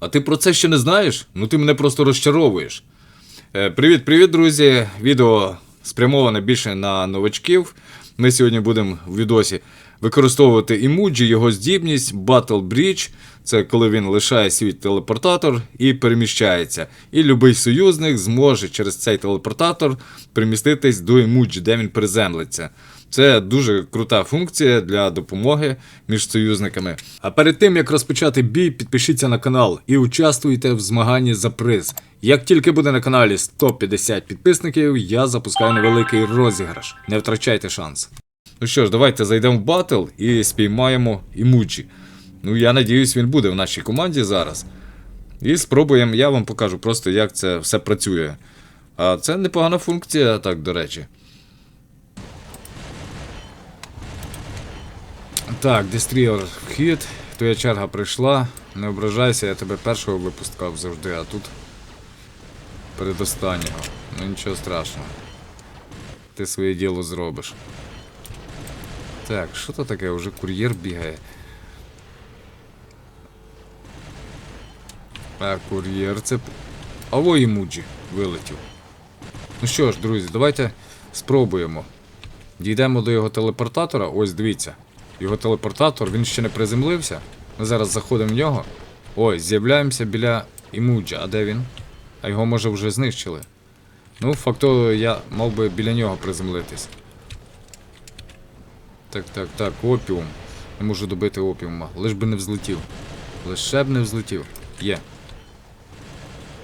А ти про це ще не знаєш? Ну ти мене просто розчаровуєш. Е, Привіт, привіт, друзі! Відео спрямоване більше на новачків. Ми сьогодні будемо в відосі використовувати імуджі, його здібність, Battle Bridge. Це коли він лишає свій телепортатор і переміщається. І будь-який союзник зможе через цей телепортатор переміститись до імуджі, де він приземлиться. Це дуже крута функція для допомоги між союзниками. А перед тим як розпочати бій, підпишіться на канал і участвуйте в змаганні за приз. Як тільки буде на каналі 150 підписників, я запускаю невеликий розіграш. Не втрачайте шанс. Ну що ж, давайте зайдемо в батл і спіймаємо імуджі. Ну, я надіюсь, він буде в нашій команді зараз. І спробуємо, я вам покажу просто, як це все працює. А це непогана функція, так, до речі. Так, Дестріор вхід, твоя черга прийшла. Не ображайся, я тебе першого випускав завжди, а тут передостаннього. Ну нічого страшного. Ти своє діло зробиш. Так, що то таке? Уже кур'єр бігає. А, кур'єр це. А во Імуджі вилетів. Ну що ж, друзі, давайте спробуємо. Дійдемо до його телепортатора. Ось дивіться. Його телепортатор, він ще не приземлився. Ми зараз заходимо в нього. Ось, з'являємося біля Імуджа. А де він? А його може вже знищили. Ну, факту я мав би біля нього приземлитись. Так, так, так, опіум. Не можу добити опіума. Лиш би не взлетів. Лише б не взлетів. Є.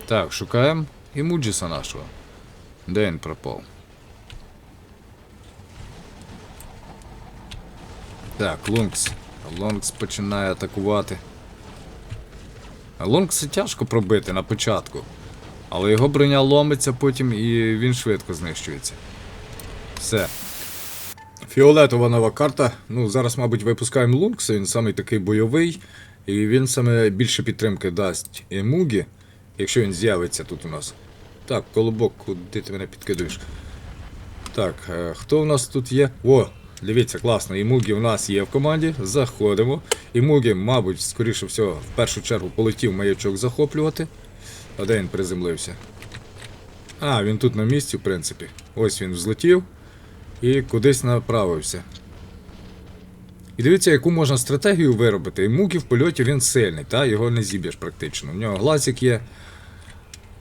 Так, шукаємо Імуджіса нашого. Де він пропав? Так, Лункс. Лункс починає атакувати. А Лункса тяжко пробити на початку. Але його броня ломиться потім і він швидко знищується. Все. Фіолетова нова карта. Ну, зараз, мабуть, випускаємо Лункса, він самий такий бойовий. І він саме більше підтримки дасть Емугі, якщо він з'явиться тут у нас. Так, колобок, куди ти мене підкидуєш? Так, е, хто у нас тут є? О, дивіться, класно. Імугі у нас є в команді. Заходимо. Імугі, мабуть, скоріше всього, в першу чергу полетів маячок захоплювати. А де він приземлився? А, він тут на місці, в принципі. Ось він взлетів і кудись направився. І дивіться, яку можна стратегію виробити. І Мукі в польоті він сильний, та? його не зіб'єш практично. У нього глазик є.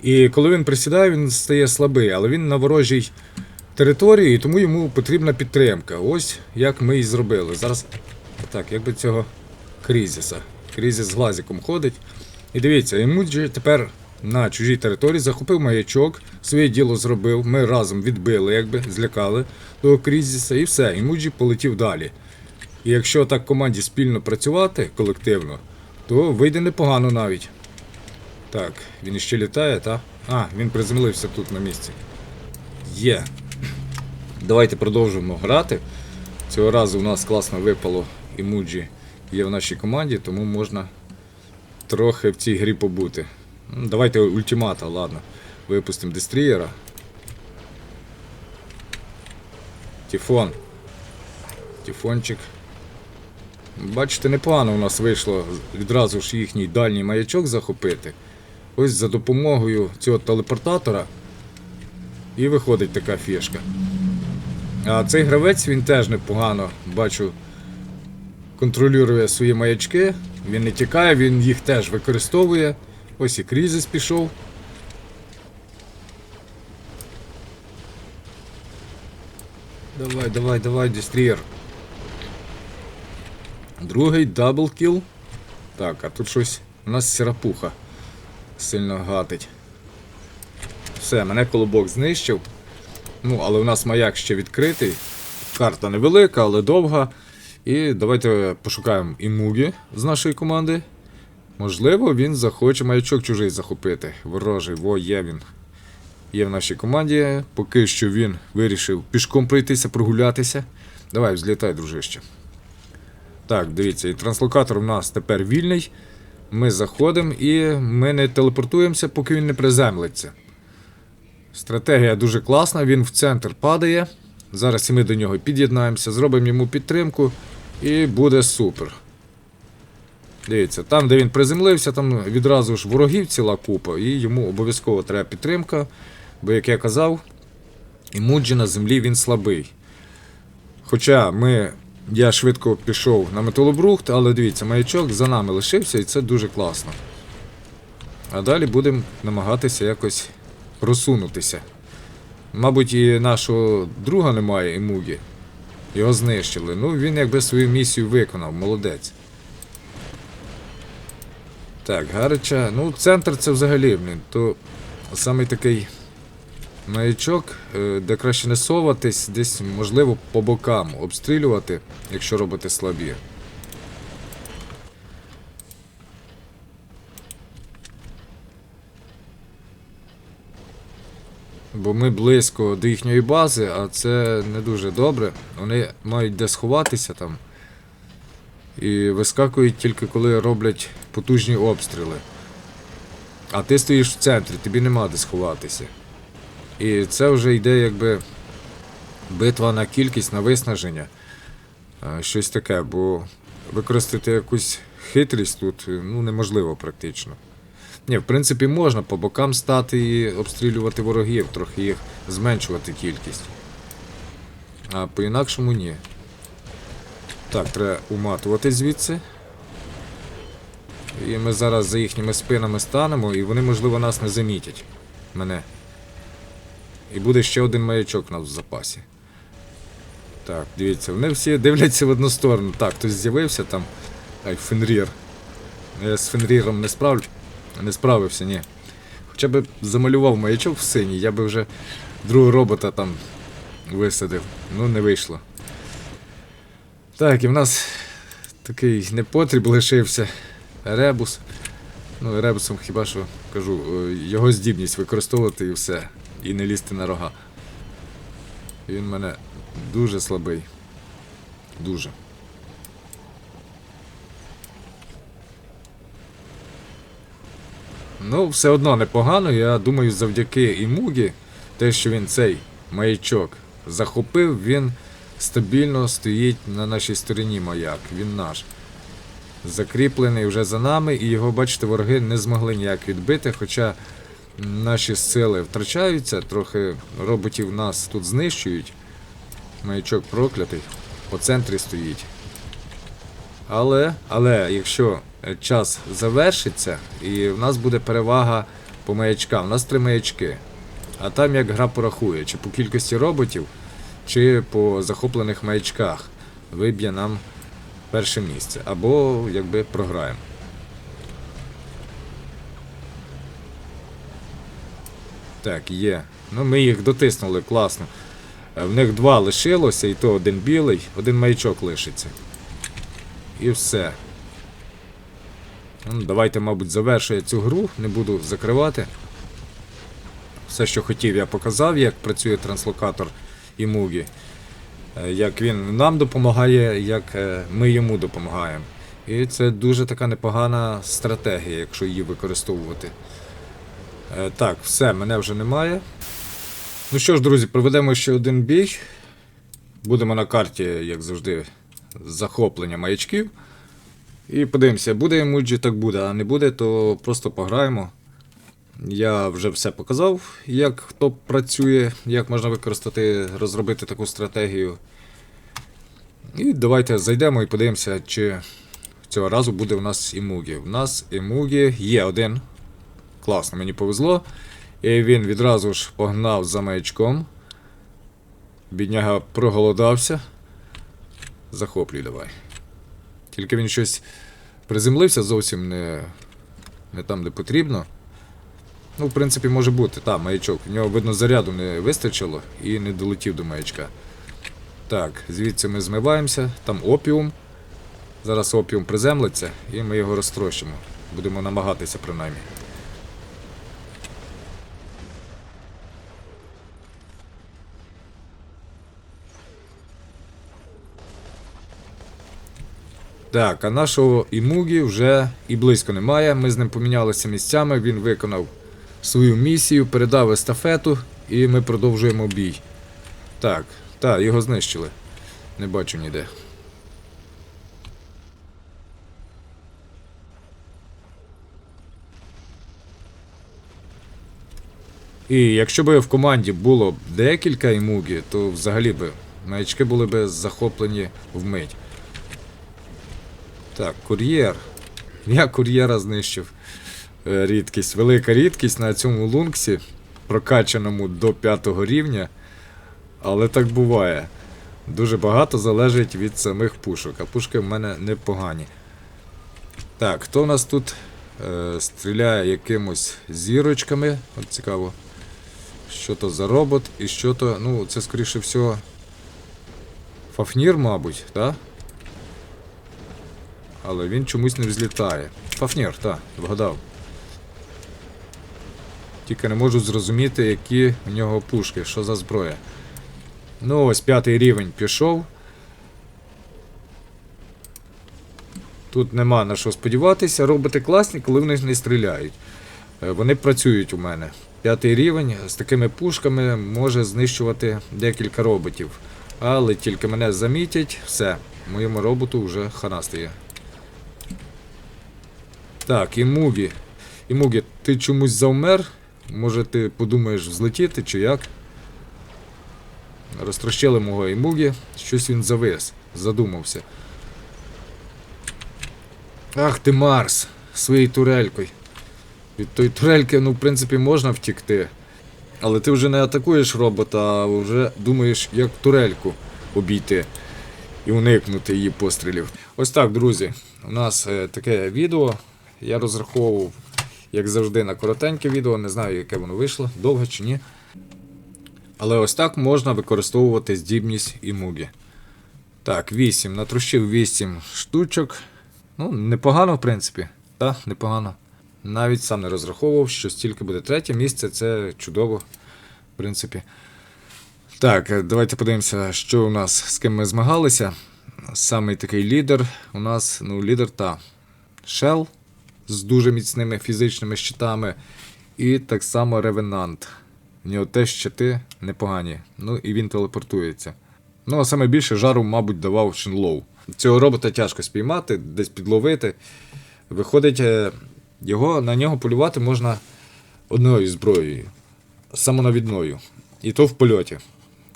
І коли він присідає, він стає слабий, але він на ворожій території, і тому йому потрібна підтримка. Ось як ми і зробили. Зараз. Так, як би цього крізіса. Крізіс з глазиком ходить. І дивіться, йому тепер на чужій території захопив маячок, своє діло зробив. Ми разом відбили, якби злякали того крізіса, і все. Імуджі полетів далі. І якщо так команді спільно працювати колективно, то вийде непогано навіть. Так, він іще літає, та? А, він приземлився тут на місці. Є. Давайте продовжуємо грати. Цього разу у нас класно випало імуджі є в нашій команді, тому можна трохи в цій грі побути. Ну, Давайте ультимата, ладно. Випустимо дестрієра. Тіфон. Тіфончик. Бачите, непогано у нас вийшло відразу ж їхній дальній маячок захопити. Ось за допомогою цього телепортатора. І виходить така фішка. А цей гравець він теж непогано бачу. Контролює свої маячки. Він не тікає, він їх теж використовує. Ось і крізис пішов. Давай, давай, давай, дестрієр. Другий даблкіл. Так, а тут щось. У нас сірапуха. Сильно гатить. Все, мене колобок знищив. Ну, але у нас маяк ще відкритий. Карта невелика, але довга. І давайте пошукаємо імугі з нашої команди. Можливо, він захоче маячок чужий захопити. Ворожий, во є він. Є в нашій команді. Поки що він вирішив пішком пройтися, прогулятися. Давай, взлітай, дружище. Так, дивіться, і транслокатор у нас тепер вільний. Ми заходимо і ми не телепортуємося, поки він не приземлиться. Стратегія дуже класна, він в центр падає. Зараз і ми до нього під'єднаємося, зробимо йому підтримку і буде супер. Дивіться, там, де він приземлився, там відразу ж ворогів ціла купа, і йому обов'язково треба підтримка. Бо, як я казав, Імуджі на землі він слабий. Хоча ми, я швидко пішов на металобрухт, але дивіться, маячок за нами лишився, і це дуже класно. А далі будемо намагатися якось просунутися. Мабуть, і нашого друга немає, Імугі. Його знищили. Ну, він якби свою місію виконав, молодець. Так, Гарича. Ну, центр це взагалі, блін, то саме такий маячок, е, де краще не соватись, десь, можливо, по бокам обстрілювати, якщо робити слабі. Бо ми близько до їхньої бази, а це не дуже добре. Вони мають де сховатися там. І вискакують тільки коли роблять потужні обстріли. А ти стоїш в центрі, тобі нема де сховатися. І це вже йде якби битва на кількість, на виснаження. Щось таке, бо використати якусь хитрість тут ну, неможливо практично. Ні, в принципі, можна по бокам стати і обстрілювати ворогів, трохи їх зменшувати кількість. А по-інакшому ні. Так, треба уматувати звідси. І ми зараз за їхніми спинами станемо, і вони, можливо, нас не замітять. Мене. І буде ще один маячок у нас в запасі. Так, дивіться, вони всі дивляться в одну сторону. Так, хтось з'явився там. Ай, Фенрір. Я з Фенріром не справлю. Не справився, ні. Хоча б замалював маячок в синій, я би вже другого робота там висадив. Ну, не вийшло. Так, і в нас такий непотріб лишився. Ребус. Ну, ребусом хіба що кажу, е, його здібність використовувати і все. І не лізти на рога. Він в мене дуже слабий. Дуже. Ну, все одно непогано. Я думаю, завдяки Імугі, те, що він цей маячок захопив, він стабільно стоїть на нашій стороні маяк. Він наш. Закріплений вже за нами, і його, бачите, вороги не змогли ніяк відбити, хоча наші сили втрачаються, трохи роботів нас тут знищують. Маячок проклятий, по центрі стоїть. Але, але якщо е, час завершиться, і в нас буде перевага по маячкам. У нас три маячки. А там як гра порахує, чи по кількості роботів, чи по захоплених маячках виб'є нам перше місце. Або якби програємо. Так, є. Ну ми їх дотиснули, класно. Е, В них два лишилося, і то один білий, один маячок лишиться. І все. Ну, давайте, мабуть, завершую цю гру, не буду закривати. Все, що хотів, я показав, як працює транслокатор і Мугі. Е, Як він нам допомагає, як е, ми йому допомагаємо. І це дуже така непогана стратегія, якщо її використовувати. Е, Так, все, мене вже немає. Ну що ж, друзі, проведемо ще один бій. Будемо на карті, як завжди, захоплення маячків. І подивимося, буде емоджі, так буде, а не буде, то просто пограємо. Я вже все показав, як хто працює, як можна використати, розробити таку стратегію. І давайте зайдемо і подивимося, чи цього разу буде у нас імугі. У нас імугі є один. Класно, мені повезло. І він відразу ж погнав за маячком. Бідняга проголодався. Захоплюй давай. Тільки він щось приземлився зовсім не, не там, де потрібно. Ну, в принципі, може бути. Та, маячок. В нього, видно, заряду не вистачило і не долетів до маячка. Так, звідси ми змиваємося. Там опіум. Зараз опіум приземлиться і ми його розтрощимо. Будемо намагатися принаймні. Так, а нашого імугі вже і близько немає. Ми з ним помінялися місцями, він виконав свою місію, передав естафету і ми продовжуємо бій. Так, та, його знищили. Не бачу ніде. І якщо б в команді було декілька імугі, то взагалі б маячки були б захоплені вмить. Так, кур'єр. Я кур'єра знищив. Е, Рідкість. Велика рідкість на цьому лунксі, прокачаному до п'ятого рівня. Але так буває. Дуже багато залежить від самих пушок, а пушки в мене непогані. Так, хто у нас тут е, стріляє якимось зірочками? От цікаво. Що то за робот і що то. Ну, це скоріше всього. Фафнір, мабуть, так? Але він чомусь не взлітає. Фафнір, так, вгадав. Тільки не можу зрозуміти, які в нього пушки, що за зброя. Ну, ось п'ятий рівень пішов. Тут нема на що сподіватися. Роботи класні, коли вони не стріляють. Е, Вони працюють у мене. П'ятий рівень з такими пушками може знищувати декілька роботів. Але тільки мене замітять, все, моєму роботу вже хана стає. Так, Імугі. Імугі, ти чомусь завмер? Може ти подумаєш взлетіти чи як? Розтрощили мого Імугі, щось він завис, задумався. Ах ти Марс, своєю турелькою. Від тої турельки, ну, в принципі, можна втікти. Але ти вже не атакуєш робота, а вже думаєш, як турельку обійти і уникнути її пострілів. Ось так, друзі. У нас е, таке відео. Я розраховував, як завжди, на коротеньке відео. Не знаю, яке воно вийшло, довго чи ні. Але ось так можна використовувати здібність і мугі. Так, 8. Натрущив 8 штучок. Ну, непогано, в принципі. Так, непогано. Навіть сам не розраховував, що стільки буде третє місце, це чудово, в принципі. Так, давайте подивимося, що у нас з ким ми змагалися. Самий такий лідер у нас, ну, лідер та Shell з дуже міцними фізичними щитами. І так само Ревенант. У нього теж щити непогані. Ну і він телепортується. Ну, а саме більше жару, мабуть, давав Шинлоу. Цього робота тяжко спіймати, десь підловити. Виходить, е, його, на нього полювати можна одною зброєю, самонавідною. І то в польоті.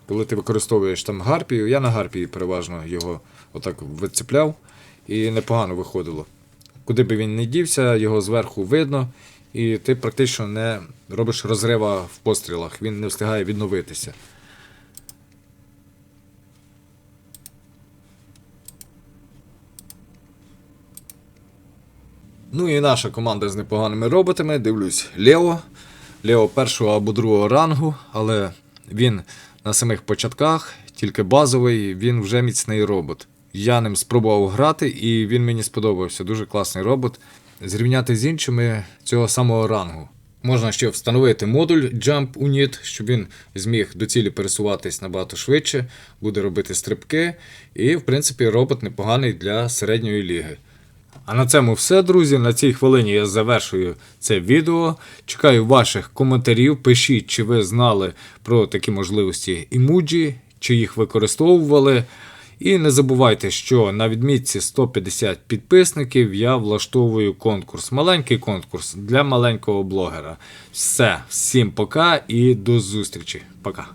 Коли ти використовуєш там гарпію, я на гарпії переважно його отак вицепляв і непогано виходило. Куди би він не дівся, його зверху видно, і ти практично не робиш розрива в пострілах, він не встигає відновитися. Ну і наша команда з непоганими роботами. Дивлюсь, Лео. Лео першого або другого рангу, але він на самих початках, тільки базовий, він вже міцний робот. Я ним спробував грати, і він мені сподобався. Дуже класний робот. Зрівняти з іншими цього самого рангу. Можна ще встановити модуль Jump Unit, щоб він зміг до цілі пересуватись набагато швидше, буде робити стрибки. І, в принципі, робот непоганий для середньої ліги. А на цьому все, друзі. На цій хвилині я завершую це відео. Чекаю ваших коментарів. Пишіть, чи ви знали про такі можливості імуджі, чи їх використовували. І не забувайте, що на відмітці 150 підписників я влаштовую конкурс. Маленький конкурс для маленького блогера. Все, всім пока і до зустрічі. Пока.